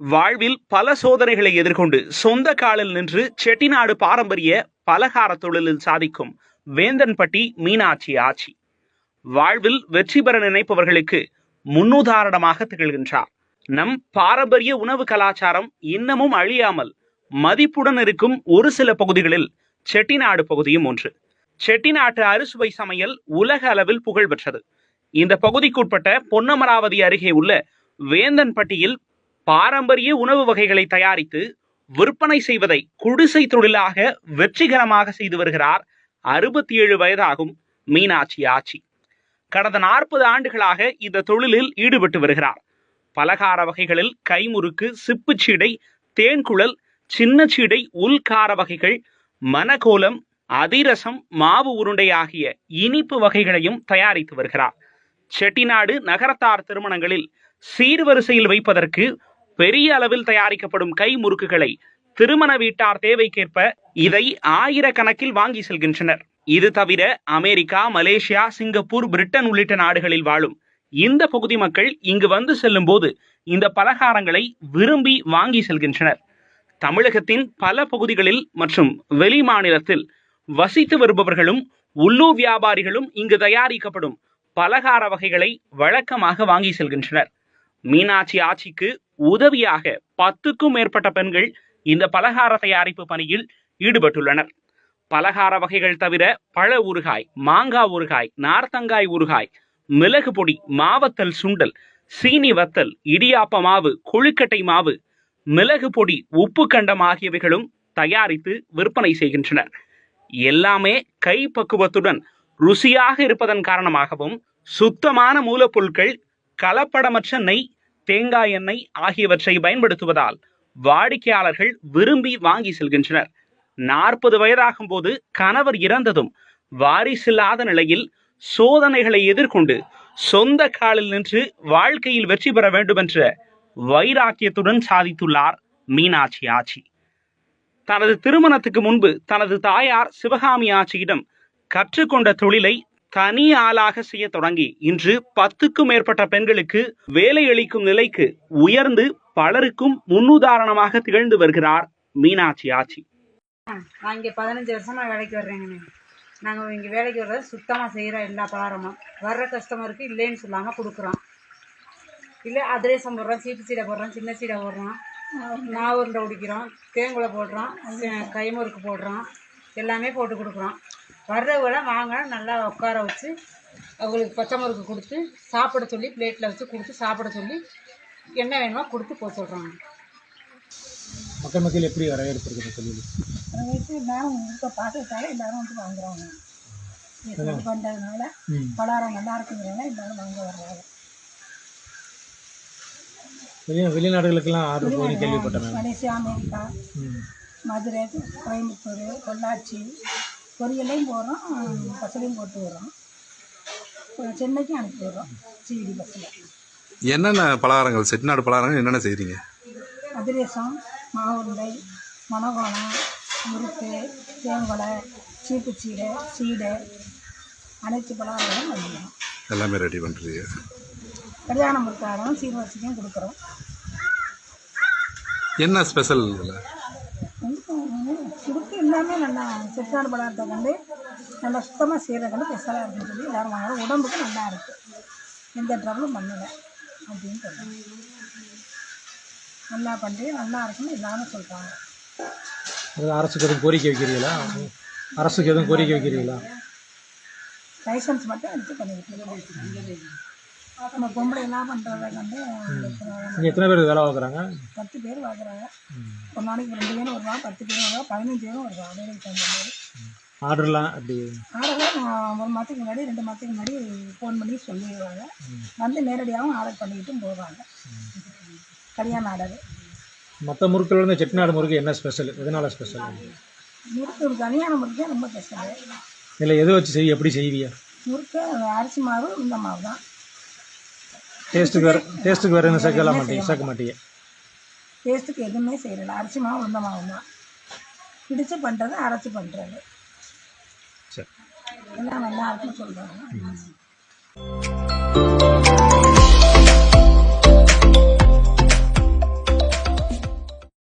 வாழ்வில் பல சோதனைகளை எதிர்கொண்டு சொந்த காலில் நின்று செட்டிநாடு பாரம்பரிய பலகார தொழிலில் சாதிக்கும் வேந்தன்பட்டி மீனாட்சி ஆட்சி. வாழ்வில் வெற்றி பெற நினைப்பவர்களுக்கு முன்னுதாரணமாக திகழ்கின்றார். நம் பாரம்பரிய உணவு கலாச்சாரம் இன்னமும் அழியாமல் மதிப்புடன் இருக்கும் ஒரு சில பகுதிகளில் செட்டிநாடு பகுதியும் ஒன்று. செட்டிநாட்டு அறுசுவை சமையல் உலக அளவில் புகழ் பெற்றது இந்த பகுதிக்குட்பட்ட பொன்னமராவதி அருகே உள்ள வேந்தன்பட்டியில் பாரம்பரிய உணவு வகைகளை தயாரித்து விற்பனை செய்வதை குடிசை தொழிலாக வெற்றிகரமாக செய்து வருகிறார் அறுபத்தி ஏழு வயதாகும் மீனாட்சி ஆச்சி. கடந்த நாற்பது ஆண்டுகளாக இந்த தொழிலில் ஈடுபட்டு வருகிறார். பலகார வகைகளில் கைமுறுக்கு சிப்புச்சீடை தேன்குழல் சின்ன சீடை உள்கார வகைகள் மனகோலம் அதிரசம் மாவு உருண்டை ஆகிய இனிப்பு வகைகளையும் தயாரித்து வருகிறார். செட்டிநாடு நகரத்தார் திருமணங்களில் சீர்வரிசையில் வைப்பதற்கு பெரிய அளவில் தயாரிக்கப்படும் கை முறுக்குகளை திருமண வீட்டார் தேவைக்கேற்ப இதை ஆயிரக்கணக்கில் வாங்கி செல்கின்றனர். இது தவிர அமெரிக்கா மலேசியா சிங்கப்பூர் பிரிட்டன் உள்ளிட்ட நாடுகளில் வாழும் இந்த பகுதி மக்கள் இங்கு வந்து செல்லும் போது இந்த பலகாரங்களை விரும்பி வாங்கி செல்கின்றனர். தமிழகத்தின் பல பகுதிகளில் மற்றும் வெளி மாநிலத்தில் வசித்து வருபவர்களும் உள்ளூர் வியாபாரிகளும் இங்கு தயாரிக்கப்படும் பலகார வகைகளை வழக்கமாக வாங்கி செல்கின்றனர். மீனாட்சி ஆட்சிக்கு உதவியாக பத்துக்கும் மேற்பட்ட பெண்கள் இந்த பலகார தயாரிப்பு பணியில் ஈடுபட்டுள்ளனர். பலகார வகைகள் தவிர பழ ஊறுகாய் மாங்காய் ஊறுகாய் நார்த்தங்காய் ஊறுகாய் மிளகு பொடி மாவத்தல் சுண்டல் சீனி வத்தல் இடியாப்ப மாவு கொழுக்கட்டை மாவு மிளகு பொடி உப்பு கண்டம் ஆகியவைகளும் தயாரித்து விற்பனை செய்கின்றனர். எல்லாமே கை பக்குவத்துடன் ருசியாக இருப்பதன் காரணமாகவும் சுத்தமான மூலப்பொருட்கள் கலப்படமற்ற நெய் தேங்காய் எண்ணெய் ஆகியவற்றை பயன்படுத்துவதால் வாடிக்கையாளர்கள் விரும்பி வாங்கி செல்கின்றனர். நாற்பது வயதாகும் போது கணவர் இறந்ததும் வாரிசில்லாத நிலையில் சோதனைகளை எதிர்கொண்டு சொந்த காலில் நின்று வாழ்க்கையில் வெற்றி பெற வேண்டும் என்ற வைராக்கியத்துடன் சாதித்துள்ளார் மீனாட்சி ஆச்சி. தனது திருமணத்துக்கு முன்பு தனது தாயார் சிவகாமி ஆட்சியிடம் கற்றுக்கொண்ட தொழிலை தனி ஆளாக செய்ய தொடங்கி இன்று பத்துக்கும் மேற்பட்ட பெண்களுக்கு வேலை அளிக்கும் நிலைக்கு உயர்ந்து பலருக்கும் முன்னுதாரணமாக திகழ்ந்து வருகிறார் மீனாட்சி ஆச்சி. நான் இங்கே பதினஞ்சு வருஷமா வேலைக்கு வர்றேங்க நாங்கள் இங்கே வேலைக்கு வர்றது சுத்தமாக செய்கிறோம் எல்லா பலகாரமும் வர்ற கஸ்டமருக்கு இல்லைன்னு சொல்லாமல் கொடுக்குறோம். இல்லை அதிரேசம் போடுறோம் சீட்டு சீடை போடுறோம் சின்ன சீடை போடுறோம். மாவு உருண்டை உடிக்கிறோம் தேங்குலை போடுறோம் கைமுறுக்கு போடுறோம் எல்லாமே போட்டு கொடுக்குறோம். வர்றவங்கள வாங்க நல்லா உட்கார வச்சு அவங்களுக்கு பச்சை முறுக்கு கொடுத்து சாப்பிட சொல்லி பிளேட்டில் வச்சு கொடுத்து சாப்பிட சொல்லி என்ன வேணுமோ கொடுத்து போக சொல்கிறாங்க மக்கள் மத்தியில் எப்படி வரவேற்பு இருக்குது அதை வச்சு எல்லாரும் இப்போ பார்த்துட்டாலே எல்லாரும் வந்து வாங்குறாங்க. பண்ணுறதுனால ம். பலகாரம் நல்லா இருக்குங்கிறனால எல்லாரும் வாங்க வர்றாங்க. வெளி வெளிநாடுகளுக்கெல்லாம் ஆர்டர் போய் கேள்விப்பட்டேன் மலேசியா அமெரிக்கா மதுரை கோயம்புத்தூர் பொள்ளாச்சி பொரியலையும் போடுறோம் பஸ்லையும் போட்டு வரோம் சென்னைக்கும் அனுப்பி விடுறோம் சிவிடி பஸ்ஸில் என்னென்ன பலகாரங்கள் செட்டிநாடு பலகாரங்கள் என்னென்ன செய்கிறீங்க அதிரசம் மாவுருண்டை மணகோணம் முறுக்கு தேங்கொலை சீப்புச்சீடை சீடை அனைத்து பலகாரங்களும் பண்ணிக்கிறோம் எல்லாமே ரெடி பண்ணுறீங்க கல்யாணம் முறுக்காரம் சீர்வரிசைக்கும் கொடுக்குறோம். என்ன ஸ்பெஷல் இதில்? எல்லாமே நல்லா செத்தான பதார்த்தத்தை கண்டு நல்லா சுத்தமாக செய்கிறத கண்டு ஸ்பெஷலாக இருக்குன்னு சொல்லி எல்லாரும் வாங்குறோம் உடம்புக்கு நல்லா இருக்குது எந்த ட்ரபிளும் பண்ணலை அப்படின்னு சொல்கிறாங்க நல்லா பண்ணுறேன் நல்லா இருக்குன்னு எல்லாரும் சொல்கிறாங்க அரசுக்கு எதுவும் கோரிக்கை வைக்கிறீங்களா? அரசுக்கு எதுவும் கோரிக்கை வைக்கிறீங்களா? லைசன்ஸ் மட்டும் எடுத்து பண்ணிக்கிட்டு நம்ம பொம்பளை எல்லாம் பண்ணுறத கண்டு இங்கே எத்தனை பேர் வேலை பார்க்குறாங்க? பத்து பேர் வாங்குறாங்க ஒரு நாளைக்கு ரெண்டு பேரும் வருவாங்க பத்து பேரும் வருவாங்க பதினஞ்சு பேரும் வருவாங்க வேலைக்கு தகுந்த மாதிரி. ஆர்டர்லாம் அப்படி? ஆர்டர்லாம் நான் ஒரு மாதத்துக்கு முன்னாடி ரெண்டு மாதத்துக்கு முன்னாடி ஃபோன் பண்ணி சொல்லிடுவாங்க. வந்து நேரடியாகவும் ஆர்டர் பண்ணிக்கிட்டும் போவாங்க. கல்யாண ஆர்டர் மற்ற முறுக்கள் வந்து செட்டிநாடு முறுக்கு என்ன ஸ்பெஷல் எதனால ஸ்பெஷல் முறுக்கு கல்யாண முறுக்கே ரொம்ப ஸ்பெஷல் இல்லை எதை வச்சு செய்ய எப்படி செய்வீங்க? முறுக்கு அரிசி மாவு இந்த மாவு தான். டேஸ்ட்டுக்கு வேறு டேஸ்ட்டுக்கு வேறு என்ன சேர்க்கலாம் மாட்டீங்க சேர்க்க மாட்டீங்க டேஸ்ட்டுக்கு எதுவுமே செய்யலை. அரிசி மாவு இந்த மாவு தான். பிடிச்சு பண்ணுறது அரைச்சி பண்ணுறது சரி. எல்லாம் நல்லா இருக்குன்னு சொல்கிறாங்க